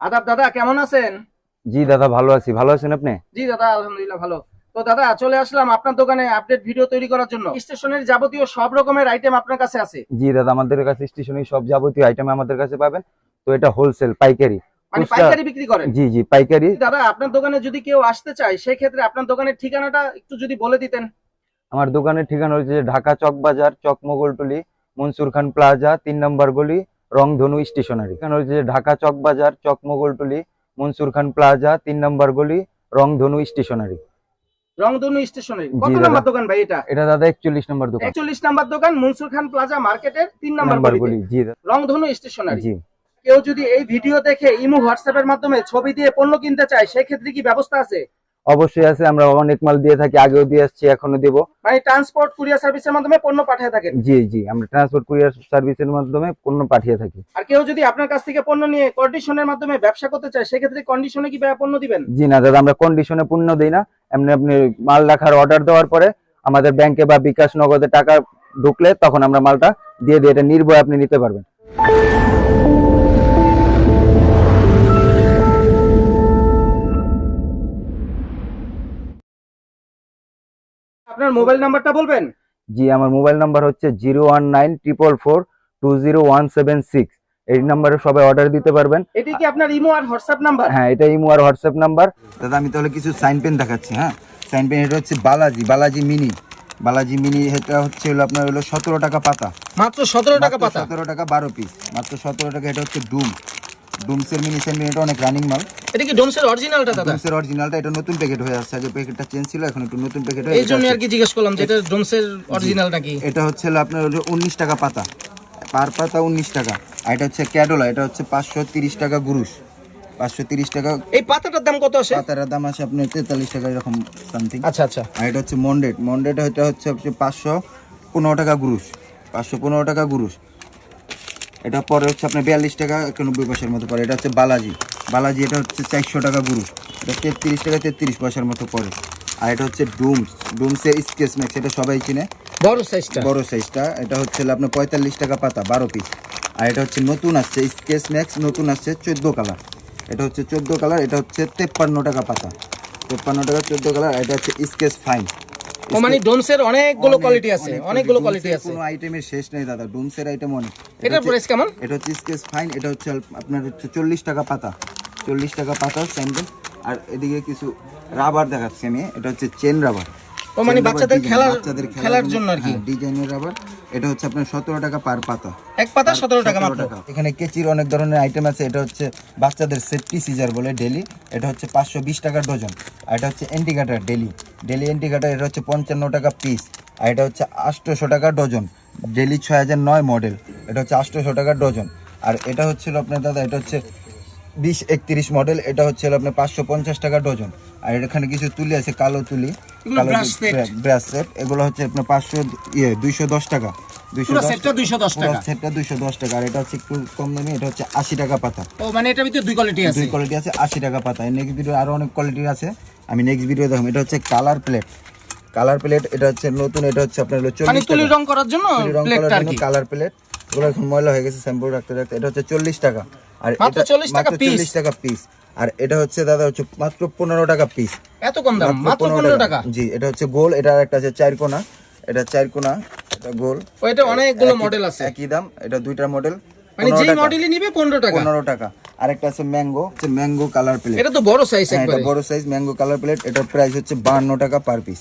আদাব দাদা কেমন আছেন? জি দাদা ভালো আছি। ভালো আছেন আপনি? জি দাদা আলহামদুলিল্লাহ ভালো। তো দাদা চলে আসলাম আপনার দোকানে আপডেট ভিডিও তৈরি করার জন্য। স্টেশনের যাবতীয় সব রকমের আইটেম আপনার কাছে আছে। জি দাদা আমাদের কাছে স্টেশনে সব যাবতীয় আইটেম আমাদের কাছে পাবেন। তো এটা হোলসেল পাইকারি। মানে পাইকারি বিক্রি করেন? জি জি পাইকারি। দাদা আপনার দোকানে যদি কেউ আসতে চায় সেই ক্ষেত্রে আপনার দোকানের ঠিকানাটা একটু যদি বলে দিতেন। আমার দোকানের ঠিকানা হচ্ছে ঢাকা চক বাজার চক মোগলটুলি মনসুর খান প্লাজা তিন নম্বর গলি রংধনু স্টেশনারি। ঠিকানা হচ্ছে ঢাকা চক বাজার চক মোগলটুলি মনসুর খান প্লাজা তিন নম্বর গলি রংধনু স্টেশনারি। রংধনু স্টেশনে কত নাম্বার দোকান ভাই এটা? এটা দাদা একচল্লিশ নম্বর দোকান। একচল্লিশ নাম্বার দোকান মনসুর খান প্লাজা মার্কেটের তিন নাম্বার নাম্বার গলিতে। গলি জি রংধনু স্টেশনারি। জি। কেউ যদি এই ভিডিও দেখে ইমো হোয়াটসঅ্যাপের মাধ্যমে ছবি দিয়ে পণ্য কিনতে চায় সেই ক্ষেত্রে কি ব্যবস্থা আছে? অবশ্যই আছে আমরা অনেক মাল দিয়ে থাকি আগেও দিয়ে আসছি এখনও দেবো। মানে ট্রান্সপোর্ট কুরিয়ার সার্ভিসের মাধ্যমে পণ্য পাঠিয়ে থাকেন? জি জি আমরা ট্রান্সপোর্ট কুরিয়ার সার্ভিসের মাধ্যমে পণ্য পাঠিয়ে থাকি। আর কেউ যদি আপনার কাছ থেকে পণ্য নিয়ে কন্ডিশনের মাধ্যমে ব্যবসা করতে চায় সেক্ষেত্রে কন্ডিশনে কি পণ্য দিবেন? জি না দাদা আমরা কন্ডিশনে পূর্ণ দিই না। এমনি আপনি মাল রাখার অর্ডার দেওয়ার পরে আমাদের ব্যাংকে বা বিকাশ নগদে টাকা ঢুকলে তখন আমরা মালটা দিয়ে দিই এটা নির্ভয় আপনি নিতে পারবেন। আপনার মোবাইল নাম্বারটা বলবেন? জি আমার মোবাইল নাম্বার হচ্ছে zero one nine triple four two zero one seven six. এই নাম্বারে সবাই অর্ডার দিতে পারবেন। এটি কি আপনার ইমো আর হোয়াটসঅ্যাপ নাম্বার? হ্যাঁ এটা ইমো আর হোয়াটসঅ্যাপ নাম্বার। দাদা আমি তাহলে কিছু সাইন পেন দেখাচ্ছি হ্যাঁ? সাইন পেন এটা হচ্ছে বালাজি বালাজি মিনি। বালাজি মিনি এটা হচ্ছে হলো আপনার হলো সতেরো টাকা পাতা। মাত্র সতেরো টাকা পাতা। সতেরো টাকা বারো পিস মাত্র সতেরো টাকা এটা হচ্ছে ডুম। ডুমসের মিনি সেন এটা অনেক রানিং মাল। এটা কি ডোমসের অরিজিনালটা দাদা? ডুমসের অরিজিনালটা এটা নতুন প্যাকেট হয়ে আসছে। আগে প্যাকেটটা চেঞ্জ ছিল এখন একটু নতুন প্যাকেট হয়ে এই জন্য আর কি জিজ্ঞেস করলাম যে এটা ডোমসের অরিজিনালটা কি এটা হচ্ছে আপনার হলো উনিশ টাকা পাতা। পার পাতা উনিশ টাকা। আর এটা হচ্ছে ক্যাডোলা এটা হচ্ছে পাঁচশো তিরিশ টাকা গুরুশ। পাঁচশো তিরিশ টাকা এই পাতাটার দাম কত আসে? পাতার দাম আছে আপনার তেতাল্লিশ টাকা এরকম সামথিং আচ্ছা আচ্ছা। আর এটা হচ্ছে মন্ডেট মন্ডেট এটা হচ্ছে হচ্ছে পাঁচশো পনেরো টাকা গুরুশ। পাঁচশো পনেরো টাকা গুরুশ। এটা পরে হচ্ছে আপনার বিয়াল্লিশ টাকা একানব্বই পয়সার মতো পড়ে এটা হচ্ছে বালাজি। বালাজি এটা হচ্ছে চারশো টাকা গুরুশ এটা তেত্রিশ টাকা তেত্রিশ পয়সার মতো পড়ে আর এটা হচ্ছে ডুমস। ডুমসের স্কেচ ম্যাক্স এটা সবাই চিনে। বড় সাইজটা বড় সাইজটা এটা হচ্ছে আপনার পঁয়তাল্লিশ টাকা পাতা বারো পিস আর এটা হচ্ছে নতুন আসছে স্কেচ ম্যাক্স নতুন আসছে চোদ্দ কালার। এটা হচ্ছে চোদ্দ কালার এটা হচ্ছে তেপ্পান্ন টাকা পাতা। তেপ্পান্ন টাকা চোদ্দ কালার এটা হচ্ছে স্কেচ ফাইন মানে ডোমসের অনেকগুলো কোয়ালিটি আছে অনেকগুলো কোয়ালিটি আছে। কোনো আইটেমের শেষ নেই দাদা ডোমসের আইটেম অনেক। এটা এটার প্রাইস কেমন? এটা হচ্ছে স্কেচ ফাইন এটা হচ্ছে আপনার হচ্ছে চল্লিশ টাকা পাতা। চল্লিশ টাকা পাতা স্যান্ডেল আর এদিকে কিছু রাবার দেখাচ্ছি আমি এটা হচ্ছে চেন রাবার ও মানে বাচ্চাদের খেলার খেলার জন্য আর কি। ডিজাইনের রাবার এটা হচ্ছে আপনার সতেরো টাকা পার পাতা। এক পাতা সতেরো টাকা 17 মাত্র। টাকা। এখানে কেচির অনেক ধরনের আইটেম আছে এটা হচ্ছে বাচ্চাদের সেফটি সিজার বলে ডেলি এটা হচ্ছে পাঁচশো বিশ টাকা ডজন আর এটা হচ্ছে এন্টিকাটার ডেলি ডেলি এন্টিকাটার এটা হচ্ছে পঞ্চান্ন টাকা পিস আর এটা হচ্ছে আটশোশো টাকা ডজন ডেলি ছয় হাজার নয় মডেল এটা হচ্ছে আটশোশো টাকা ডজন আর এটা হচ্ছিল আপনার দাদা এটা হচ্ছে বিশ একত্রিশ মডেল এটা হচ্ছে হলো আপনার পাঁচশো পঞ্চাশ টাকা ডজন আর এখানে কিছু তুলি আছে কালো তুলি। এগুলো। ব্রাশ সেট হচ্ছে আপনার পাঁচশো ইয়ে দুইশো দশ টাকা। পুরো সেটটা সেটটা আর এটা হচ্ছে একটু কম দামি এটা হচ্ছে আশি টাকা পাতা। ও মানে এটার ভিতরে দুই কোয়ালিটি আছে। দুই কোয়ালিটি আছে আশি টাকা পাতা। নেক্সট ভিডিও আরও অনেক কোয়ালিটির আছে। আমি নেক্সট ভিডিও এটা হচ্ছে কালার প্লেট কালার প্লেট এটা হচ্ছে নতুন এটা হচ্ছে আপনার হলো মানে চল্লিশ তুলি টাকা রং করার জন্য প্লেটটা আর কালার প্লেট এগুলো এখন ময়লা হয়ে গেছে শ্যাম্পু রাখতে রাখতে। এটা হচ্ছে চল্লিশ টাকা। আর মাত্র এটা 40 টাকা? চল্লিশ টাকা পিস আর এটা হচ্ছে দাদা হচ্ছে মাত্র পনেরো টাকা পিস এত কম দাম? মাত্র পনেরো টাকা। জি এটা হচ্ছে গোল এটা আর একটা আছে চার কোনা। এটা চার কোনা এটা গোল। ও এটা অনেকগুলো মডেল আছে। একই দাম এটা দুইটা মডেল মানে যেই মডেলই নিবে পনেরো টাকা। পনেরো টাকা। আরেকটা আছে ম্যাঙ্গো হচ্ছে ম্যাঙ্গো কালার প্লেট এটা তো বড় সাইজ হ্যাঁ এটা বড় সাইজ ম্যাঙ্গো কালার প্লেট এটার প্রাইস হচ্ছে বান্ন টাকা পার পিস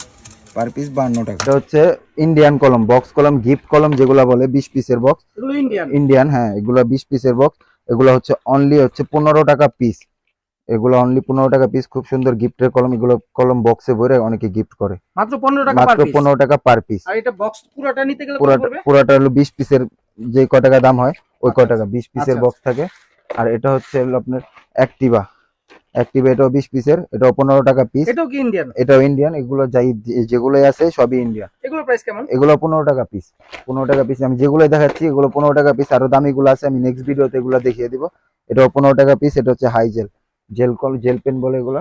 পার পিস বান্ন টাকা। এটা হচ্ছে ইন্ডিয়ান কলম বক্স কলম গিফট কলম যেগুলো বলে বিশ পিসের বক্স এগুলো ইন্ডিয়ান ইন্ডিয়ান হ্যাঁ এগুলো বিশ পিসের বক্স এগুলো হচ্ছে অনলি হচ্ছে পনেরো টাকা পিস এগুলো অনলি পনেরো টাকা পিস খুব সুন্দর গিফটের কলম এগুলো কলম বক্সে ভরে অনেকে গিফট করে। মাত্র পনেরো টাকা পার মাত্র পিস পনেরো টাকা পার পিস আর এটা বক্স পুরোটা নিতে গেলে কত পুরাটা হলো বিশ পিসের যে ক টাকা দাম হয় ওই ক টাকা বিশ পিসের আচ্ছা, বক্স থাকে। আর এটা হচ্ছে আপনার অ্যাক্টিভা অ্যাক্টিভা এটাও বিশ পিসের এটাও পনেরো টাকা পিস এটাও কি ইন্ডিয়ান এটাও ইন্ডিয়ান এগুলো যাই যেগুলোই আছে সবই ইন্ডিয়ান এগুলো প্রাইস কেমন? এগুলো পনেরো টাকা পিস পনেরো টাকা পিস আমি যেগুলোই দেখাচ্ছি এগুলো পনেরো টাকা পিস আরও দামিগুলো আছে আমি নেক্সট ভিডিওতে এগুলো দেখিয়ে দিব। এটাও পনেরো টাকা পিস এটা হচ্ছে হাই জেল কল, জেল পেন বলে এগুলো,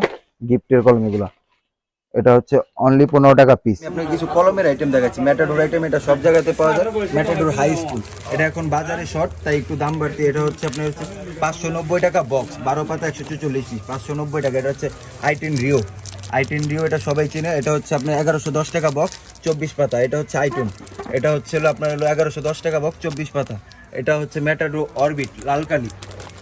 গিফটের কলম এগুলো। এটা হচ্ছে অনলি পনেরো টাকা পিস আপনাকে কিছু কলমের আইটেম দেখাচ্ছি। ম্যাটাডোর আইটেম এটা সব জায়গাতে পাওয়া যায়। ম্যাটাডোর হাই স্কুল এটা এখন বাজারে শর্ট তাই একটু দাম বাড়তি। এটা হচ্ছে আপনার হচ্ছে পাঁচশো নব্বই টাকা বক্স বারো পাতা একশো চুচল্লিশ। পাঁচশো নব্বই টাকা, এটা হচ্ছে আইটেন রিও। আইটেন রিও এটা সবাই চিনে। এটা হচ্ছে আপনার এগারোশো দশ টাকা বক্স চব্বিশ পাতা। এটা হচ্ছে আইটেন এটা হচ্ছে হলো আপনার হলো এগারোশো দশ টাকা বক্স চব্বিশ পাতা। এটা হচ্ছে ম্যাটাডো অরবিট লালকালি।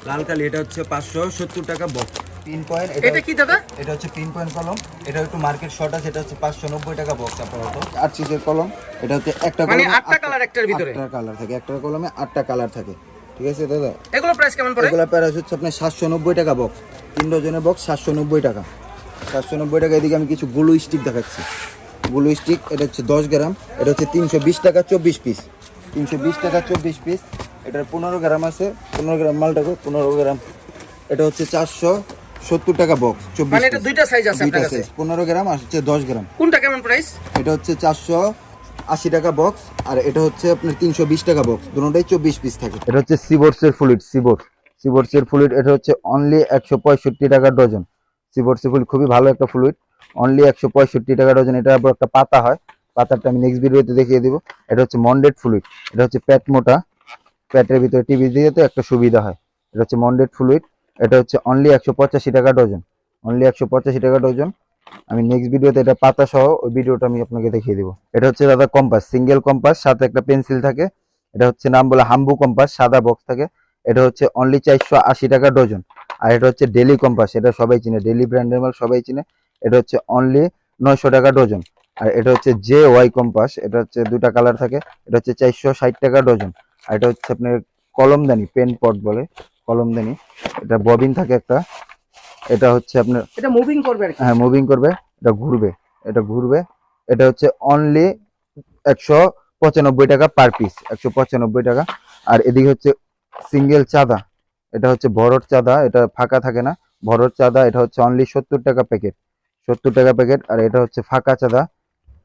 লালকালি এটা হচ্ছে পাঁচশো সত্তর টাকা বক্স পিন পয়েন্ট এটা কি দাদা? এটা হচ্ছে পিন পয়েন্ট কলম। এটা একটু মার্কেট শর্ট আছে এটা হচ্ছে পাঁচশো নব্বই টাকা বক্স আপাতত আট সিজের কলম এটা হচ্ছে একটা মানে কলমে আটটা কালার একটার ভিতরে। আটটা কালার থাকে একটা কলমে আটটা কালার থাকে। ঠিক আছে দাদা? এগুলো প্রাইস কেমন পড়ে? এগুলো প্যারাস হচ্ছে আপনার সাতশো নব্বই টাকা বক্স তিন ডজনের বক্স সাতশো নব্বই টাকা। সাতশো নব্বই টাকা এদিকে আমি কিছু গ্লু স্টিক দেখাচ্ছি। গ্লু স্টিক এটা হচ্ছে দশ গ্রাম এটা হচ্ছে তিনশো বিশ টাকা চব্বিশ পিস তিনশো বিশ টাকা চব্বিশ পিস এটার পনেরো গ্রাম আছে পনেরো গ্রাম মালটা পনেরো গ্রাম। এটা হচ্ছে চারশো সত্তর টাকা বক্স চব্বিশ মানে এটা দুইটা সাইজ আছে দুইটা সাইজ পনেরো গ্রাম আর হচ্ছে দশ গ্রাম। কোনটা কেমন প্রাইস এটা হচ্ছে চারশো আশি টাকা বক্স আর এটা হচ্ছে আপনার তিনশো বিশ টাকা বক্স দুটোটাই চব্বিশ পিস থাকে। এটা হচ্ছে সিবোর্সের ফ্লুইড সিবোর সিবোর্সের ফ্লুইড এটা হচ্ছে অনলি একশো পঁয়ষট্টি টাকা ডজন সিবোর্সের ফ্লুইড খুবই ভালো একটা ফ্লুইড অনলি একশো পঁয়ষট্টি টাকা ডজন এটা আবার একটা পাতা হয় পাতাটা আমি নেক্সট ভিডিওতে দেখিয়ে দিব। এটা হচ্ছে মন্ডেড ফ্লুইড এটা হচ্ছে প্যাট মোটা। প্যাটের ভিতরে টিভি দিয়ে তো একটা সুবিধা হয় এটা হচ্ছে মন্ডেড ফ্লুইড এটা হচ্ছে অনলি একশো পঁচাশি টাকা ডজন অনলি একশো পঁচাশি টাকা ডজন আমি নেক্সট ভিডিওতে এটা পাতা সহ ওই ভিডিওটা আমি আপনাকে দেখিয়ে দিব এটা হচ্ছে দাদা কম্পাস সিঙ্গেল কম্পাস সাথে একটা পেন্সিল থাকে এটা হচ্ছে নাম বলে হাম্বু কম্পাস সাদা বক্স থাকে এটা হচ্ছে অনলি চারশো আশি টাকা ডজন আর এটা হচ্ছে ডেলি কম্পাস এটা সবাই চিনে ডেলি ব্র্যান্ডের মাল সবাই চিনে এটা হচ্ছে অনলি নয়শো টাকা ডজন আর এটা হচ্ছে জে ওয়াই কম্পাস এটা হচ্ছে দুটা কালার থাকে এটা হচ্ছে চারশো ষাট টাকা ডজন আর এটা হচ্ছে আপনার কলমদানি পেন পট বলে কলমদানি। এটা ববিন থাকে একটা। এটা হচ্ছে আপনার এটা মুভিং করবে আর কি? হ্যাঁ মুভিং করবে এটা ঘুরবে এটা ঘুরবে। এটা হচ্ছে অনলি একশো পঁচানব্বই টাকা পার পিস একশো পঁচানব্বই টাকা। আর এদিকে হচ্ছে সিঙ্গেল চাঁদা এটা হচ্ছে ভরট চাঁদা এটা ফাঁকা থাকে না। ভরট চাঁদা এটা হচ্ছে অনলি সত্তর টাকা প্যাকেট সত্তর টাকা প্যাকেট আর এটা হচ্ছে ফাঁকা চাঁদা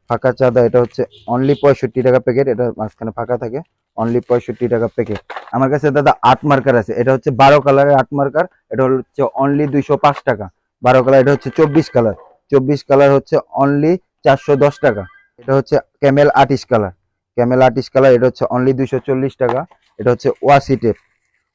ফাঁকা চাঁদা এটা হচ্ছে অনলি পঁয়ষট্টি টাকা প্যাকেট এটা মাঝখানে ফাঁকা থাকে। অনলি পঁয়ষট্টি টাকা প্যাকেট আমার কাছে দাদা আট মার্কার আছে। এটা হচ্ছে বারো কালারের আট মার্কার এটা হচ্ছে অনলি দুইশো পাঁচ টাকা। বারো কালার এটা হচ্ছে চব্বিশ কালার চব্বিশ কালার হচ্ছে অনলি চারশো দশ টাকা। এটা হচ্ছে camel artist colour camel artist colour এটা হচ্ছে অনলি দুইশো চল্লিশ টাকা। এটা হচ্ছে ওয়াসি টেপ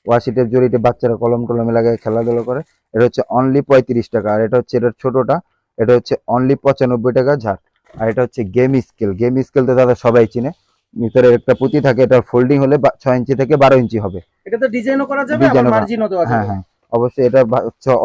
ওয়াসি টেপ জড়িতে বাচ্চারা কলম টলমে লাগায়, খেলাধুলা করে। এটা হচ্ছে অনলি পঁয়ত্রিশ টাকা। আর এটা হচ্ছে এটার ছোটটা, এটা হচ্ছে অনলি পঁচানব্বই টাকা ঝাড়। আর এটা হচ্ছে গেম স্কেল গেম স্কেল তো দাদা সবাই চিনে। ভিতরে একটা পুঁতি থাকে এটা ফোল্ডিং হলে ছয় ইঞ্চি থেকে বারো ইঞ্চি হবে। এটা তো ডিজাইনও করা যাবে আবার মার্জিনও দেওয়া হ্যাঁ হ্যাঁ। অবশ্যই এটা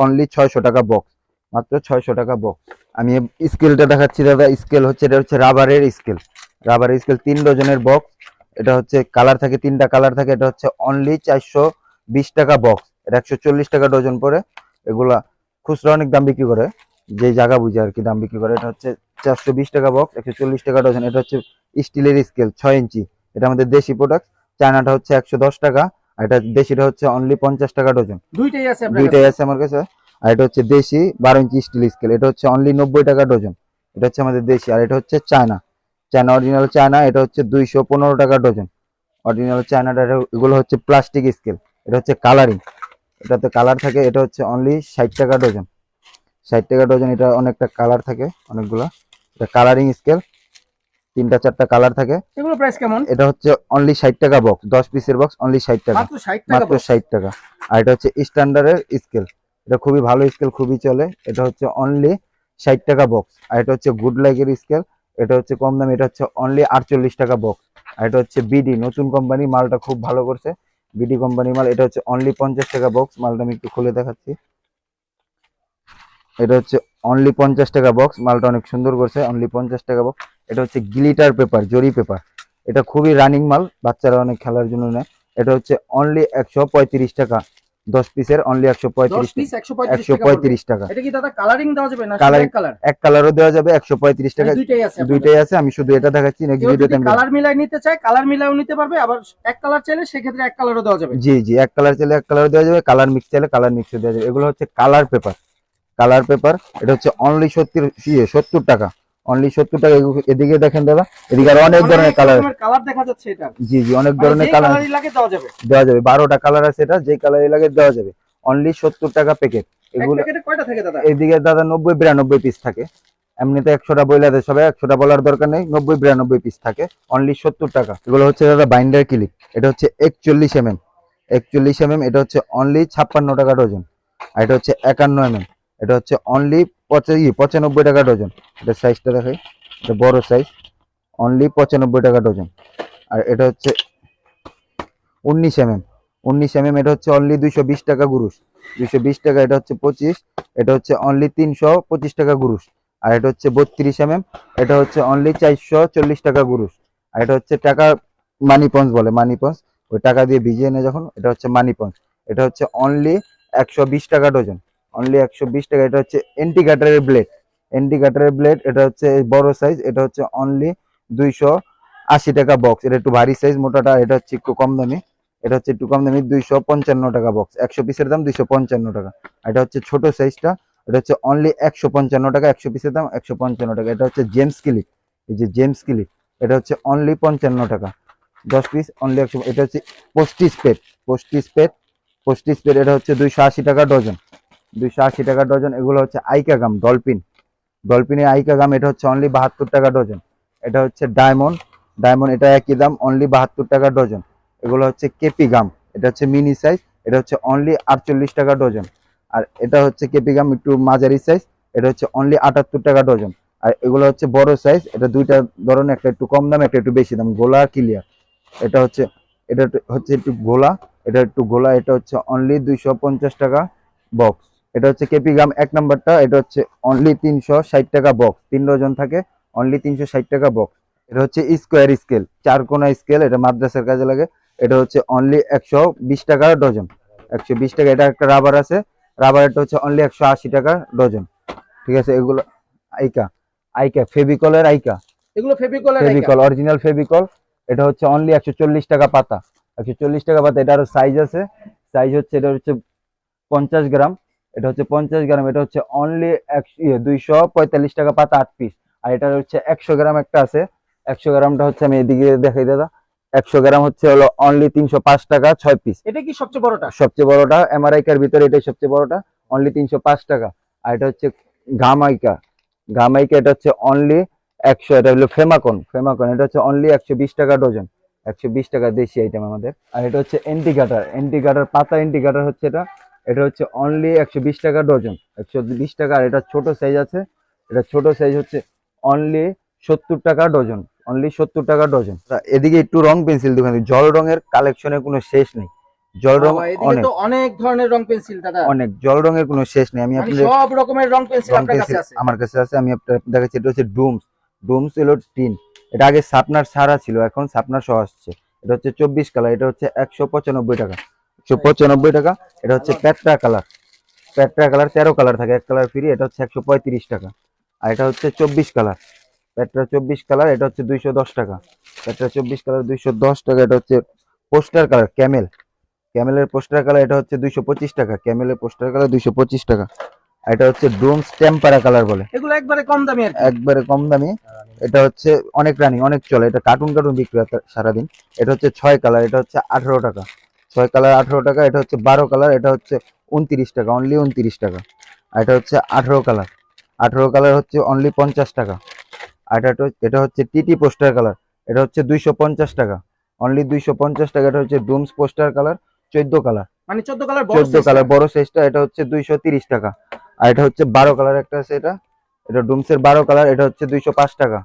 অনলি ছয়শো টাকা বক্স মাত্র ছয়শো টাকা বক্স আমি স্কেলটা দেখাচ্ছি দাদা। স্কেল হচ্ছে এটা হচ্ছে রাবারের স্কেল রাবারের স্কেল তিন ডজনের বক্স এটা হচ্ছে কালার থাকে তিনটা কালার থাকে এটা হচ্ছে অনলি চারশো বিশ টাকা বক্স এটা একশো চল্লিশ টাকা ডজন পরে। এগুলা খুচরা অনেক দাম বিক্রি করে। যে জায়গা বুঝে আর কি দাম বিক্রি করে। এটা হচ্ছে চারশো বিশ টাকা বক্স একশো চল্লিশ টাকা ডজন এটা হচ্ছে স্টিলের স্কেল ছয় ইঞ্চি। এটা আমাদের দেশি প্রোডাক্ট চায়নাটা হচ্ছে একশো দশ টাকা আর এটা দেশিটা হচ্ছে অনলি পঞ্চাশ টাকা ডজন দুইটাই আছে দুইটাই আছে আমার কাছে আর এটা হচ্ছে দেশি বারো ইঞ্চি স্টিল স্কেল এটা হচ্ছে অনলি নব্বই টাকা ডজন এটা হচ্ছে আমাদের দেশি আর এটা হচ্ছে চায়না। চায়না অরিজিনাল চায়না এটা হচ্ছে দুইশো পনেরো টাকা ডজন অরিজিনাল চায়নাটা এগুলো হচ্ছে প্লাস্টিক স্কেল এটা হচ্ছে কালারিং এটাতে কালার থাকে এটা হচ্ছে অনলি ষাট টাকা ডজন ষাট টাকা ডজন এটা অনেকটা কালার থাকে অনেকগুলা। এটা কালারিং স্কেল তিনটা চারটা কালার থাকে। এগুলো প্রাইস কেমন? এটা হচ্ছে অনলি ষাট টাকা বক্স দশ পিসের বক্স অনলি ষাট টাকা। মাত্র 60 টাকা মাত্র ষাট টাকা। আর এটা হচ্ছে স্ট্যান্ডার্ডের স্কেল এটা খুবই ভালো স্কেল খুবই চলে। এটা হচ্ছে অনলি ষাট টাকা বক্স আর এটা হচ্ছে গুড লাইকের স্কেল এটা হচ্ছে কম দাম এটা হচ্ছে অনলি আটচল্লিশ টাকা বক্স আর এটা হচ্ছে বিডি নতুন কোম্পানি মালটা খুব ভালো করছে। বিডি কোম্পানির মাল এটা হচ্ছে অনলি পঞ্চাশ টাকা বক্স মালটা আমি একটু খুলে দেখাচ্ছি। এটা হচ্ছে অনলি পঞ্চাশ টাকা বক্স মালটা অনেক সুন্দর করছে অনলি পঞ্চাশ টাকা বক্স এটা হচ্ছে গ্লিটার পেপার জরি পেপার এটা খুবই রানিং মাল বাচ্চারা অনেক খেলার জন্য নেয়। এটা হচ্ছে অনলি একশো পঁয়ত্রিশ টাকা। দশ পিসের অনলি একশো পঁয়ত্রিশ একশো টাকা পঁয়ত্রিশ টাকা। এক কালারও দেওয়া যাবে একশো পঁয়ত্রিশ টাকা। দুইটাই আছে আমি শুধু এটা দেখাচ্ছি কালার মিলাই নিতে চায় কালার মিলাইও নিতে পারবে আবার এক কালার চাইলে সেক্ষেত্রে এক কালারও দেওয়া যাবে। জি জি এক কালার চাইলে এক কালার দেওয়া যাবে কালার মিক্স চাইলে কালার মিক্স দেওয়া যাবে। এগুলো হচ্ছে কালার পেপার কালার পেপার এটা হচ্ছে অনলি সত্তর ইয়ে সত্তর টাকা। অনলি সত্তর টাকা এদিকে দেখেন দাদা এদিকে আর অনেক ধরনের কালার কালার দেখা যাচ্ছে এটা। জি জি অনেক মানে ধরনের কালার লাগে দেওয়া যাবে। দেওয়া যাবে। বারোটা কালার আছে এটা যে কালারই লাগে দেওয়া যাবে। অনলি সত্তর টাকা প্যাকেট এক এগুলো কয়টা থাকে দাদা? এইদিকে দাদা নব্বই বিরানব্বই পিস থাকে। এমনিতে একশোটা সবাই একশোটা বলার দরকার নেই। নব্বই বিরানব্বই পিস থাকে। অনলি সত্তর টাকা। এগুলো হচ্ছে দাদা বাইন্ডার এটা হচ্ছে একচল্লিশ এম এম একচল্লিশ এম এম এটা হচ্ছে অনলি ছাপ্পান্ন টাকা ডজন আর এটা হচ্ছে একান্ন এম এম এটা হচ্ছে অনলি পঁচানব্বই টাকা ডজন এটা সাইজটা দেখাই এটা বড় সাইজ অনলি পঁচানব্বই টাকা ডজন আর এটা হচ্ছে উনিশ এম এম উনিশ এম এম এটা হচ্ছে অনলি দুইশো বিশ টাকা গুরুষ দুইশো বিশ টাকা এটা হচ্ছে পঁচিশ এটা হচ্ছে অনলি তিনশো পঁচিশ টাকা গুরুষ আর এটা হচ্ছে বত্রিশ এম এম এটা হচ্ছে অনলি চারশো চল্লিশ টাকা গুরুষ আর এটা হচ্ছে টাকা মানি পঞ্চ বলে মানি পঞ্চ ওই টাকা দিয়ে ভিজিয়ে নেয় যখন এটা হচ্ছে মানি পঞ্চ এটা হচ্ছে অনলি একশো বিশ টাকা ডজন অনলি একশো বিশ টাকা এটা হচ্ছে এন্টি কাটারের ব্লেড এন্টি কাটারের ব্লেড এটা হচ্ছে বড় সাইজ এটা হচ্ছে অনলি দুইশো আশি টাকা বক্স এটা একটু ভারী সাইজ মোটাটা এটা হচ্ছে একটু কম দামি এটা হচ্ছে একটু কম দামি দুইশো পঞ্চান্ন টাকা বক্স একশো পিসের দাম দুইশো পঞ্চান্ন টাকা এটা হচ্ছে ছোট সাইজটা এটা হচ্ছে অনলি একশো পঞ্চান্ন টাকা একশো পিসের দাম একশো পঞ্চান্ন টাকা এটা হচ্ছে জেমস ক্লিপ এই যে জেমস ক্লিপ এটা হচ্ছে অনলি পঞ্চান্ন টাকা দশ পিস অনলি একশো এটা হচ্ছে পোস্টিস পেট পোস্টিস পেট পোস্টিস পেট এটা হচ্ছে দুইশো আশি টাকা ডজন দুইশো আশি টাকা ডজন, এগুলো হচ্ছে আইকা গাম, ডলফিন। ডলফিনের আইকা গাম, এটা হচ্ছে অনলি বাহাত্তর টাকা ডজন। এটা হচ্ছে ডায়মন্ড। ডায়মন্ড, এটা একই দাম অনলি বাহাত্তর টাকা ডজন। এগুলো হচ্ছে কেপি গাম, এটা হচ্ছে মিনি সাইজ, এটা হচ্ছে অনলি আটচল্লিশ টাকা ডজন। আর এটা হচ্ছে কেপি গাম, একটু মাঝারি সাইজ, এটা হচ্ছে অনলি আটাত্তর টাকা ডজন। আর এগুলো হচ্ছে বড় সাইজ, এটা দুইটা ধরনের, একটা একটু কম দাম, একটা একটু বেশি দাম, গোলা আর ক্লিয়ার। এটা হচ্ছে এটা হচ্ছে একটু গোলা, এটা একটু গোলা, এটা হচ্ছে অনলি দুইশো পঞ্চাশ টাকা বক্স এটা হচ্ছে কেপি গাম এক নাম্বারটা এটা হচ্ছে অনলি তিনশো ষাট টাকা বক্স তিন ডজন থাকে অনলি তিনশো ষাট টাকা বক্স এটা হচ্ছে স্কোয়ার স্কেল চার কোনা স্কেল এটা মাদ্রাসার কাজে লাগে। এটা হচ্ছে অনলি একশো বিশ টাকা ডজন। একশো বিশ টাকা এটা একটা রাবার আছে। রাবারটা হচ্ছে অনলি একশো আশি টাকা ডজন। ঠিক আছে এগুলো আইকা আইকা ফেভিকলের আইকা। এগুলো ফেভিকল ফেভিকল অরিজিনাল ফেভিকল। এটা হচ্ছে অনলি একশো চল্লিশ টাকা পাতা। একশো চল্লিশ টাকা পাতা এটারও সাইজ আছে। সাইজ হচ্ছে এটা হচ্ছে পঞ্চাশ গ্রাম এটা হচ্ছে পঞ্চাশ গ্রাম এটা হচ্ছে অনলি একশো দুইশো পঁয়তাল্লিশ টাকা পাতা আট পিস আর এটা হচ্ছে একশো গ্রাম একটা আছে। একশো গ্রামটা হচ্ছে আমি এদিকে দেখাই দাদা। একশো গ্রাম হচ্ছে হলো অনলি তিনশো পাঁচ টাকা ছয় পিস এটা কি সবচেয়ে বড়টা? সবচেয়ে বড়টা এমআরআই কার ভিতরে এটাই সবচেয়ে বড়টা অনলি তিনশো পাঁচ টাকা। আর এটা হচ্ছে গামাইকা গামাইকা এটা হচ্ছে অনলি একশো এটা হলো ফেমাকন। ফেমাকন এটা হচ্ছে অনলি একশো বিশ টাকা ডজন একশো বিশ টাকা দেশি আইটেম আমাদের। আর এটা হচ্ছে এন্টিকাটার এন্টিকাটার পাতা এন্টিকাটার হচ্ছে এটা। এটা হচ্ছে অনলি একশো বিশ টাকা ডজন একশো বিশ টাকা আর এটা ছোট সাইজ আছে। এটা ছোট সাইজ হচ্ছে অনলি সত্তর টাকা ডজন অনলি সত্তর টাকা ডজন এদিকে একটু রং পেন্সিল দোকান জল রঙের কালেকশনের কোনো শেষ নেই। জল রং অনেক। অনেক ধরনের রং পেন্সিল দাদা। অনেক। জল রঙের কোনো শেষ নেই। আমি আপনাদের সব রকমের রং পেন্সিল আপনার কাছে আছে। আমার কাছে আছে। আমি আপনার দেখাচ্ছি এটা হচ্ছে ডুমস। ডুমস হলো টিন। এটা আগে সাপনার ছাড়া ছিল। এখন সাপনার সহ আসছে। এটা হচ্ছে চব্বিশ কালার। এটা হচ্ছে একশো পঁচানব্বই টাকা। একশো পঁচানব্বই টাকা এটা হচ্ছে প্যাট্রা কালার প্যাট্রা কালার তেরো কালার থাকে এক কালার ফ্রি এটা হচ্ছে একশো পঁয়ত্রিশ টাকা আর এটা হচ্ছে চব্বিশ কালার প্যাট্রা চব্বিশ কালার এটা হচ্ছে দুইশো দশ টাকা প্যাট্রা চব্বিশ কালার দুইশো দশ টাকা এটা হচ্ছে পোস্টার কালার ক্যামেল ক্যামেলের পোস্টার কালার এটা হচ্ছে দুইশো পঁচিশ টাকা ক্যামেলের পোস্টার কালার দুইশো পঁচিশ টাকা আর এটা হচ্ছে ড্রোমস টেম্পারা কালার বলে এগুলো একবারে কম দামি একবারে কম দামি এটা হচ্ছে অনেক রানিং অনেক চলে এটা কার্টুন কার্টুন বিক্রি হয় সারাদিন এটা হচ্ছে ছয় কালার এটা হচ্ছে আঠারো টাকা ছয় কালার আঠারো টাকা এটা হচ্ছে বারো কালার এটা হচ্ছে উনত্রিশ টাকা অনলি উনত্রিশ টাকা। আর এটা হচ্ছে আঠারো কালার। আঠারো কালার হচ্ছে অনলি পঞ্চাশ টাকা। আর এটা এটা হচ্ছে টিটি পোস্টার কালার এটা হচ্ছে দুইশো পঞ্চাশ টাকা। অনলি দুইশো পঞ্চাশ টাকা এটা হচ্ছে ডুমস পোস্টার কালার চোদ্দ কালার। মানে চোদ্দ কালার চোদ্দ কালার বড় সাইজটা এটা হচ্ছে দুইশো তিরিশ টাকা। আর এটা হচ্ছে বারো কালার একটা আছে এটা। এটা ডুমসের বারো কালার এটা হচ্ছে দুইশো পাঁচ টাকা।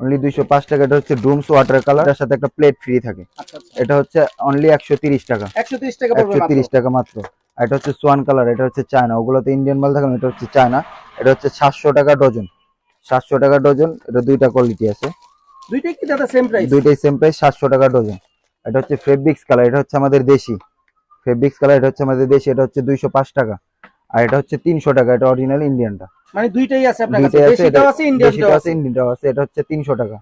অনলি দুইশো পাঁচ টাকা এটা হচ্ছে ডুমস ওয়াটার কালারের সাথে একটা প্লেট ফ্রি থাকে আচ্ছা, আচ্ছা। এটা হচ্ছে অনলি একশো তিরিশ টাকা একশো তিরিশ টাকা একশো মাত্র। তিরিশ টাকা মাত্র এটা হচ্ছে সোয়ান কালার এটা হচ্ছে চায়না ওগুলোতে ইন্ডিয়ান মাল থাকে এটা হচ্ছে চায়না এটা হচ্ছে সাতশো টাকা ডজন সাতশো টাকা ডজন এটা দুইটা কোয়ালিটি আছে দুইটাই কি দাদা সেম প্রাইস দুইটাই সেম প্রাইস সাতশো টাকা ডজন এটা হচ্ছে ফেব্রিক্স কালার এটা হচ্ছে আমাদের দেশি ফেব্রিক্স কালার এটা হচ্ছে আমাদের দেশি এটা হচ্ছে দুইশো পাঁচ টাকা আর এটা হচ্ছে তিনশো টাকা এটা অরিজিনাল ইন্ডিয়ানটা মানে দুইটাই আছে আপনার কাছে আছে দেশিটাও এটা আছে ইন্ডিয়ানটাও আছে। আছে ইন্ডিয়ানটাও আছে এটা হচ্ছে তিনশো টাকা।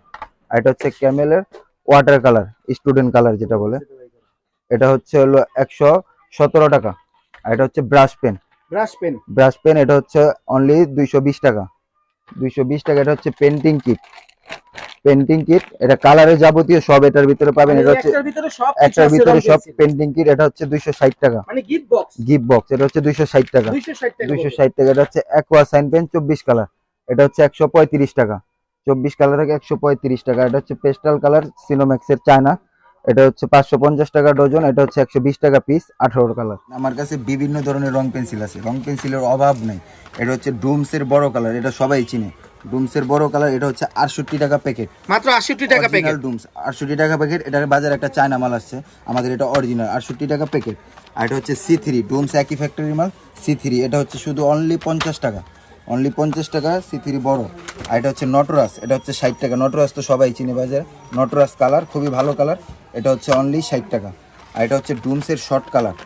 আর এটা হচ্ছে ক্যামেলের ওয়াটার কালার স্টুডেন্ট কালার যেটা বলে। এটা হচ্ছে হলো একশো সতেরো টাকা। আর এটা হচ্ছে brush pen brush pen brush pen এটা হচ্ছে অনলি দুইশো বিশ টাকা। দুইশো বিশ টাকা এটা হচ্ছে পেন্টিং কিট পেন্টিং কিট এটা কালারের যাবতীয় সব এটার ভিতরে পাবেন। এটা হচ্ছে একটার ভিতরে সব একটার ভিতরে সব পেন্টিং কিট এটা হচ্ছে দুইশো ষাট টাকা। মানে গিফট বক্স। গিফট বক্স এটা হচ্ছে দুইশো ষাট টাকা। 260 টাকা দুইশো পড়বে। ষাট টাকা এটা হচ্ছে অ্যাকোয়া সাইন পেন চব্বিশ কালার। এটা হচ্ছে একশো পঁয়ত্রিশ টাকা। চব্বিশ কালার থেকে একশো পঁয়ত্রিশ টাকা। এটা হচ্ছে পেস্টাল কালার সিনোম্যাক্সের চায়না। এটা হচ্ছে পাঁচশো পঞ্চাশ টাকা ডজন এটা হচ্ছে একশো বিশ টাকা পিস আঠারো কালার আমার কাছে বিভিন্ন ধরনের রং পেন্সিল আছে। রং পেন্সিলের অভাব নেই। এটা হচ্ছে ডুমসের বড় কালার এটা সবাই চিনে। ডুমসের বড় কালার এটা হচ্ছে আটষট্টি টাকা প্যাকেট মাত্র আশিটি টাকা প্যাকেট ডুমস আটষট্টি টাকা প্যাকেট এটার বাজারে একটা চায়না মাল আসছে আমাদের এটা অরিজিনাল আটষট্টি টাকা প্যাকেট আর এটা হচ্ছে সি থ্রি ডুমস একই ফ্যাক্টরি মাল সি থ্রি এটা হচ্ছে শুধু অনলি পঞ্চাশ টাকা। অনলি পঞ্চাশ টাকা সি থ্রি বড়। আর এটা হচ্ছে নটরাস এটা হচ্ছে ষাট টাকা। নটরাস তো সবাই চিনে বাজারে। নটরাস কালার খুবই ভালো কালার এটা হচ্ছে অনলি ষাট টাকা। আর এটা হচ্ছে ডুমসের শর্ট কালার।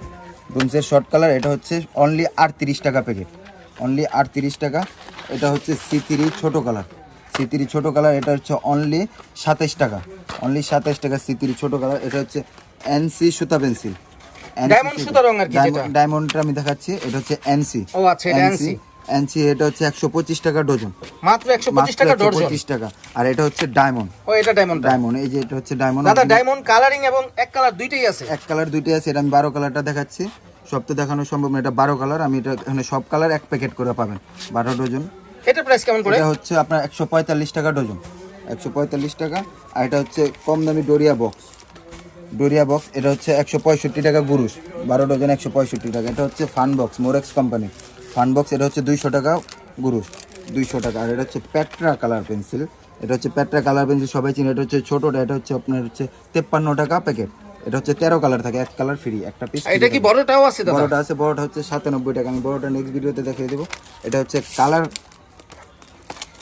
ডুমসের শর্ট কালার এটা হচ্ছে অনলি আটত্রিশ টাকা প্যাকেট অনলি আটত্রিশ টাকা। এটা হচ্ছে সিতিরি ছোটো কালার সিতিরি ছোটো কালার এটা হচ্ছে অনলি সাতাইশ টাকা। অনলি সাতাইশ টাকা সি থ্রি ছোটো কালার এটা হচ্ছে এনসি সুতা পেন্সিল Diamond সুতা রং আর কি যেটা। ডায়মন্ডটা আমি দেখাচ্ছি এটা হচ্ছে এনসি ও আচ্ছা এটা আনছি এনসি এটা হচ্ছে একশো পঁচিশ টাকা ডজন। মাত্র একশো পঁচিশ টাকা ডজন? টাকা। আর এটা হচ্ছে ডায়মন্ড ও এটা ডায়মন্ড ডায়মন্ড এই যে এটা হচ্ছে ডায়মন্ড দাদা ডায়মন্ড কালারিং এবং এক কালার দুইটাই আছে। এক কালার দুইটাই আছে এটা আমি বারো কালারটা দেখাচ্ছি। সব তো দেখানো সম্ভব না এটা বারো কালার আমি এটা এখানে সব কালার এক প্যাকেট করে পাবেন বারো ডজন এটা প্রাইস কেমন করে এটা হচ্ছে আপনার একশো পঁয়তাল্লিশ টাকা ডজন একশো পঁয়তাল্লিশ টাকা আর এটা হচ্ছে কম দামি ডোরিয়া বক্স ডোরিয়া বক্স এটা হচ্ছে একশো পঁয়ষট্টি টাকা গুরুস বারো ডজন একশো পঁয়ষট্টি টাকা। এটা হচ্ছে fun box Morex company fun box এটা হচ্ছে দুইশো টাকা গুরুস দুইশো টাকা। আর এটা হচ্ছে প্যাট্রা কালার পেন্সিল এটা হচ্ছে প্যাট্রা কালার পেন্সিল সবাই চিনে এটা হচ্ছে ছোটোটা এটা হচ্ছে আপনার হচ্ছে তেপ্পান্ন টাকা প্যাকেট এটা হচ্ছে তেরো কালার থাকে এক কালার ফ্রি একটা পিস এটা কি বড়টাও আছে দাদা? বড়টা আছে বড়টা হচ্ছে সাতানব্বই টাকা। আমি বড়টা নেক্সট ভিডিওতে দেখিয়ে দেবো। এটা হচ্ছে কালার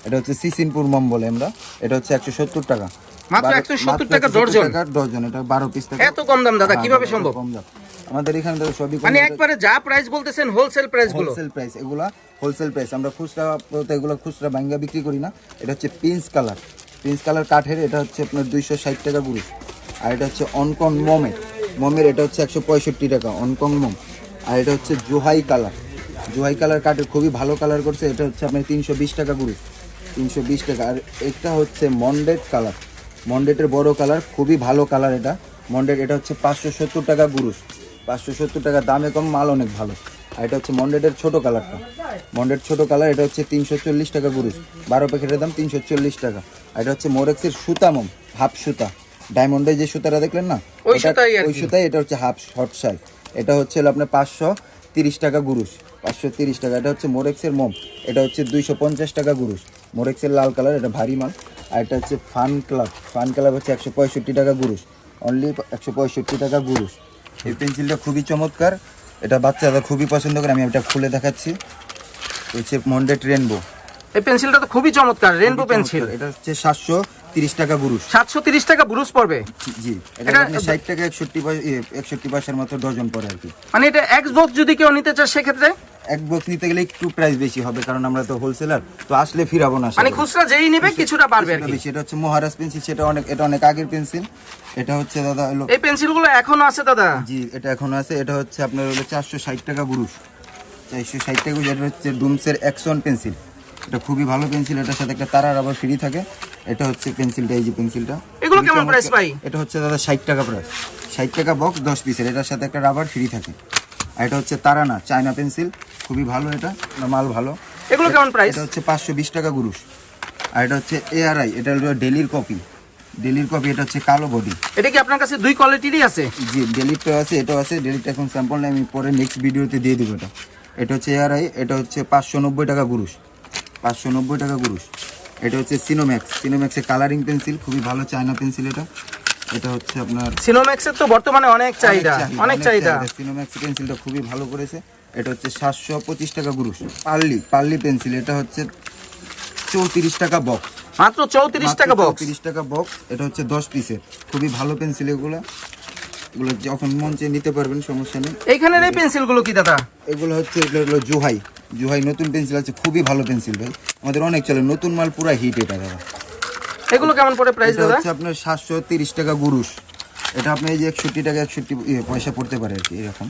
এটা হচ্ছে সিসিনপুর মম বলে আমরা। এটা হচ্ছে একশো সত্তর টাকা। মাত্র 170 টাকা 170 ডজন। টাকা ডজন এটা বারো পিস থাকে। এত কম দাম দাদা কীভাবে হ্যাঁ, সম্ভব? কম দাম। আমাদের এখানে তো সবই মানে একবারে যা প্রাইস বলতেছেন হোলসেল প্রাইসগুলো। হোলসেল প্রাইস এগুলা হোলসেল প্রাইস আমরা খুচরা বলতে এগুলো খুচরা ভাঙ্গা বিক্রি করি না। এটা হচ্ছে পিন্স কালার পিন্স কালার কাঠের এটা হচ্ছে আপনার দুইশো ষাট টাকা গুরু আর এটা হচ্ছে অনকং মমের মমের এটা হচ্ছে একশো পঁয়ষট্টি টাকা অনকং মম। আর এটা হচ্ছে জোহাই কালার। জোহাই কালার কাঠের খুবই ভালো কালার করছে। এটা হচ্ছে আপনার তিনশো বিশ টাকা গুরু তিনশো বিশ টাকা। আর এটা হচ্ছে মন্ডেট কালার। মন্ডেটের বড় কালার, খুবই ভালো কালার এটা। মন্ডেট এটা হচ্ছে পাঁচশো সত্তর টাকা গুরুস পাঁচশো সত্তর টাকা দামে কম মাল অনেক ভালো। আর এটা হচ্ছে মন্ডেটের ছোট কালারটা। মন্ডেট ছোট কালার, এটা হচ্ছে তিনশো চল্লিশ টাকা গুরুস বারো প্যাকেটের দাম তিনশো চল্লিশ টাকা। আর এটা হচ্ছে মোরেক্সের সুতা মোম, হাফ সুতা। ডায়মন্ডের যে সুতাটা দেখলেন না? ওই সুতাই ওই সুতাই এটা হচ্ছে হাফ শর্ট সাইজ এটা হচ্ছে হলো আপনার পাঁচশো তিরিশ টাকা গুরুস পাঁচশো তিরিশ টাকা। এটা হচ্ছে মোরেক্সের মোম। এটা হচ্ছে দুইশো পঞ্চাশ টাকা গুরুস মোরেক্সের লাল কালার এটা ভারী মাল। আর এটা হচ্ছে ফান ক্লাব। ফান ক্লাব হচ্ছে একশো পঁয়ষট্টি টাকা গুরুস অনলি একশো পঁয়ষট্টি টাকা গুরুস এই পেন্সিলটা খুবই চমৎকার। এটা বাচ্চারা খুবই পছন্দ করে। আমি এটা খুলে দেখাচ্ছি। হচ্ছে মন্ডেট রেনবো এই পেন্সিলটা তো খুবই চমৎকার। Rainbow pencil. এটা হচ্ছে সাতশো তিরিশ টাকা গুরুস সাতশো তিরিশ টাকা পড়বে? জি এটা ষাট টাকা একষট্টি একষট্টি পয়সার মতো ডজন পড়ে আর কি। মানে এটা এক্স বক্স যদি কেউ নিতে চায় সেক্ষেত্রে? এক বক্স নিতে গেলে একটু প্রাইস বেশি হবে কারণ আমরা তো হোলসেলার তো আসলে ফিরাবো না মানে খুচরা যেই নিবে কিছুটা বাড়বে আর কি। হচ্ছে মহারাজ পেন্সিল সেটা অনেক এটা অনেক আগের পেন্সিল এটা হচ্ছে দাদা হলো এই পেন্সিলগুলো এখনও আছে দাদা? জি এটা এখনও আছে এটা হচ্ছে আপনার হলো চারশো ষাট টাকা গুরুষ চারশো ষাট টাকা গুরুষ এটা হচ্ছে ডুমসের অ্যাকশন পেন্সিল এটা খুবই ভালো পেন্সিল এটার সাথে একটা তারার আবার ফ্রি থাকে। এটা হচ্ছে পেন্সিলটা এই যে পেন্সিলটা এগুলো কেমন প্রাইস পাই? এটা হচ্ছে দাদা ষাট টাকা প্রাইস ষাট টাকা বক্স দশ পিসের এটার সাথে একটা রাবার ফ্রি থাকে। আর এটা হচ্ছে তারানা চায়না পেন্সিল খুবই ভালো এটা মাল ভালো। এগুলো কেমন প্রাইস এটা হচ্ছে পাঁচশো বিশ টাকা গুরুষ আর এটা হচ্ছে এআরআই এটা হলো ডেলির কপি ডেলির কপি এটা হচ্ছে কালো বডি এটা কি আপনার কাছে দুই কোয়ালিটিরই আছে? জি ডেলিটটা আছে এটাও আছে। ডেলিটটা এখন স্যাম্পল আমি পরে নেক্সট ভিডিওতে দিয়ে দেবো এটা। এটা হচ্ছে এআরআই এটা হচ্ছে পাঁচশো নব্বই টাকা গুরুষ পাঁচশো নব্বই টাকা গুরুষ এটা হচ্ছে সিনোম্যাক্স সিনোম্যাক্সের কালারিং পেন্সিল খুবই ভালো চায়না পেন্সিল এটা। এটা হচ্ছে আপনার সিনোম্যাক্সের তো বর্তমানে অনেক চাহিদা অনেক চাহিদা। সিনোম্যাক্স পেন্সিলটা খুবই ভালো করেছে। এটা হচ্ছে সাতশো পঁচিশ টাকা গুরুষ পার্লি পার্লি পেন্সিল এটা হচ্ছে চৌত্রিশ টাকা বক্স মাত্র চৌত্রিশ টাকা বক্স তিরিশ টাকা বক্স এটা হচ্ছে দশ পিসের খুবই ভালো পেন্সিল এগুলো। এগুলো যখন মঞ্চে নিতে পারবেন সমস্যা নেই। এইখানের এই পেন্সিলগুলো কি দাদা? এগুলো হচ্ছে এগুলো হলো জুহাই। জুহাই নতুন পেন্সিল আছে খুবই ভালো পেন্সিল ভাই। আমাদের অনেক চলে নতুন মাল পুরো হিট এটা দাদা। এগুলো কেমন পড়ে প্রাইস দাদা? হচ্ছে আপনার সাতশো তিরিশ টাকা গুরুষ এটা আপনি এই যে একষট্টি টাকা একষট্টি ইয়ে, পয়সা পড়তে পারে আর কি এরকম।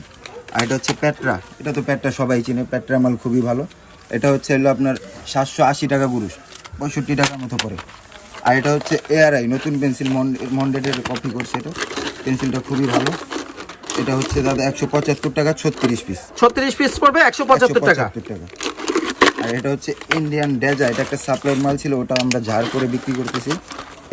আর এটা হচ্ছে প্যাট্রা এটা তো প্যাট্রা সবাই চিনে প্যাট্রা মাল খুবই ভালো। এটা হচ্ছে হলো আপনার সাতশো আশি টাকা গুরুষ পঁয়ষট্টি টাকার মতো পড়ে। আর এটা হচ্ছে এআরআই নতুন পেন্সিল মন্ডেটের কপি করছে এটা। পেন্সিলটা খুবই ভালো। এটা হচ্ছে দাদা একশো পঁচাত্তর টাকা ছত্রিশ পিস ছত্রিশ পিস পড়বে একশো পঁচাত্তর টাকা। আর এটা হচ্ছে ইন্ডিয়ান ডেজা এটা একটা সাপ্লাইড মাল ছিল ওটা আমরা ঝাড় করে বিক্রি করতেছি।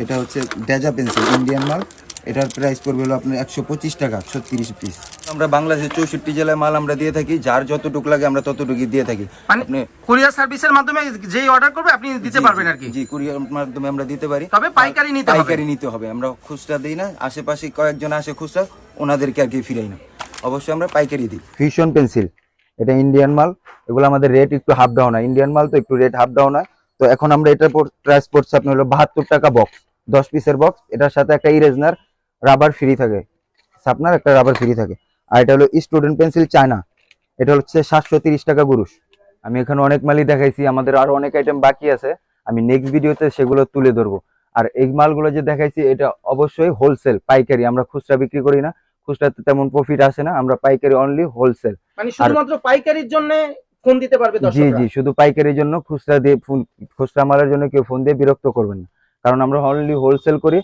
এটা হচ্ছে ডেজা পেন্সিল ইন্ডিয়ান মাল। এটার প্রাইস পড়বে হলো আপনার একশো পঁচিশ টাকা ছত্রিশ পিস আমরা বাংলাদেশের চৌষট্টি জেলায় মাল আমরা দিয়ে থাকি যার যতটুকু লাগে আমরা ততটুকু দিয়ে থাকি। মানে আপনি কুরিয়ার সার্ভিসের মাধ্যমে যেই অর্ডার করবে আপনি দিতে পারবেন আর কি? জি কুরিয়ার মাধ্যমে আমরা দিতে পারি। তবে পাইকারি নিতে হবে। পাইকারি নিতে হবে আমরা খুচরা দিই না আশেপাশে কয়েকজন আসে খুচরা ওনাদেরকে আর কি ফিরাই না। অবশ্যই আমরা পাইকারি দিই। ফিউশন পেন্সিল এটা ইন্ডিয়ান মাল এগুলো আমাদের রেট একটু হাফ ডাউন হয়। ইন্ডিয়ান মাল তো একটু রেট হাফ ডাউন হয়। তো এখন আমরা এটার প্রাইস পড়ছে আপনার হলো বাহাত্তর টাকা বক্স দশ পিসের বক্স এটার সাথে একটা ইরেজনার রাবার ফ্রি থাকে। আপনার একটা রাবার ফ্রি থাকে। আর এটা হলো স্টুডেন্ট পেন্সিল চায়না। এটা হচ্ছে সাতশো টাকা গুরুষ আমি এখানে অনেক মালই দেখাইছি আমাদের আরও অনেক আইটেম বাকি আছে। আমি নেক্সট ভিডিওতে সেগুলো তুলে ধরবো। আর এই মালগুলো যে দেখাইছি এটা অবশ্যই হোলসেল পাইকারি। আমরা খুচরা বিক্রি করি না। খুচরাতে তেমন প্রফিট আসে না। আমরা পাইকারি অনলি হোলসেল মানে শুধুমাত্র পাইকারির জন্য ফোন দিতে পারবে জি জি শুধু পাইকারির জন্য খুচরা দিয়ে ফোন খুচরা মালের জন্য কেউ ফোন দিয়ে বিরক্ত করবেন না। কারণ আমরা অনলি হোলসেল করি।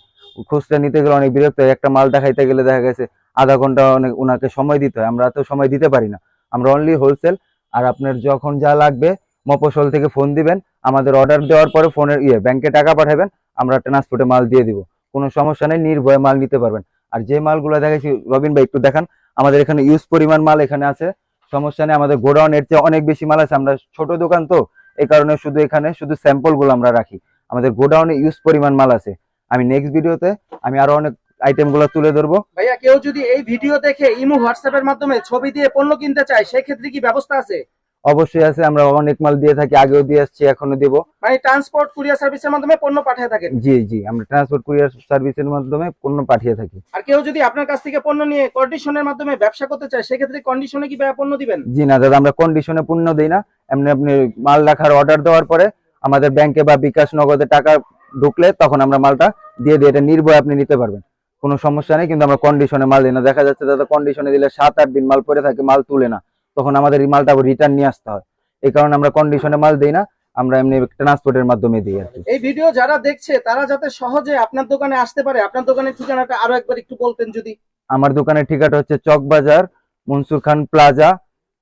খুচরা নিতে গেলে অনেক বিরক্ত একটা মাল দেখাইতে গেলে দেখা গেছে আধা ঘণ্টা অনেক ওনাকে সময় দিতে হয়, আমরা তো সময় দিতে পারি না। আমরা অনলি হোলসেল আর আপনার যখন যা লাগবে মফসল থেকে ফোন দিবেন, আমাদের অর্ডার দেওয়ার পরে ফোনের ইয়ে ব্যাংকে টাকা পাঠাবেন, আমরা ট্রান্সপোর্টে মাল দিয়ে দিব। কোনো সমস্যা নেই, নির্ভয়ে মাল নিতে পারবেন। আর যে মালগুলো দেখাইছি, রবিন ভাই একটু দেখান, আমাদের এখানে ইউজ পরিমাণ মাল এখানে আছে। সমস্যা নেই, আমাদের গোডাউন এর চেয়ে অনেক বেশি মাল আছে, আমরা ছোট দোকান তো এই কারণে শুধু এখানে, শুধু স্যাম্পলগুলো আমরা রাখি। আমাদের গোডাউনে ইউজ পরিমাণ মাল আছে। আমি নেক্সট ভিডিওতে আমি আরও অনেক আইটেমগুলো তুলে ধরবো। ভাইয়া কেউ যদি এই ভিডিও দেখে ইমো হোয়াটসঅ্যাপের মাধ্যমে ছবি দিয়ে পণ্য কিনতে চায় সেক্ষেত্রে কি ব্যবস্থা আছে? অবশ্যই আছে আমরা অনেক মাল দিয়ে থাকি আগেও দিয়ে আসছি এখনও দেবো। মানে ট্রান্সপোর্ট কুরিয়ার সার্ভিসের মাধ্যমে পণ্য পাঠিয়ে থাকেন? জি জি আমরা ট্রান্সপোর্ট কুরিয়ার সার্ভিসের মাধ্যমে পণ্য পাঠিয়ে থাকি। আর কেউ যদি আপনার কাছ থেকে পণ্য নিয়ে কন্ডিশনের মাধ্যমে ব্যবসা করতে চায় সেক্ষেত্রে কন্ডিশনে কি পণ্য দিবেন? জি না দাদা আমরা কন্ডিশনে পণ্য দিই না। এমনি আপনি মাল রাখার অর্ডার দেওয়ার পরে আমাদের ব্যাংকে বা বিকাশ নগদে টাকা ঢুকলে তখন আমরা মালটা দিয়ে দিই এটা নির্ভয় আপনি নিতে পারবেন। কোনো সমস্যা নেই কিন্তু আমরা কন্ডিশনে মাল দিই না। দেখা যাচ্ছে দাদা কন্ডিশনে দিলে সাত আট দিন মাল পরে থাকে মাল তুলে না। তখন আমাদের এই মালটা রিটার্ন নিয়ে আসতে হয়। এই কারণে আমরা কন্ডিশনে মাল দিই না আমরা এমনি ট্রান্সপোর্টের মাধ্যমে দিই আর কি। এই ভিডিও যারা দেখছে তারা যাতে সহজে আপনার দোকানে আসতে পারে। আপনার দোকানের ঠিকানাটা আরও একবার একটু বলতেন যদি। আমার দোকানের ঠিকানা হচ্ছে চকবাজার মনসুর খান প্লাজা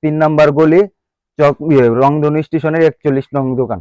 তিন নাম্বার গলি চক ইয়ে, রংধনু স্টেশনের একচল্লিশ নং দোকান।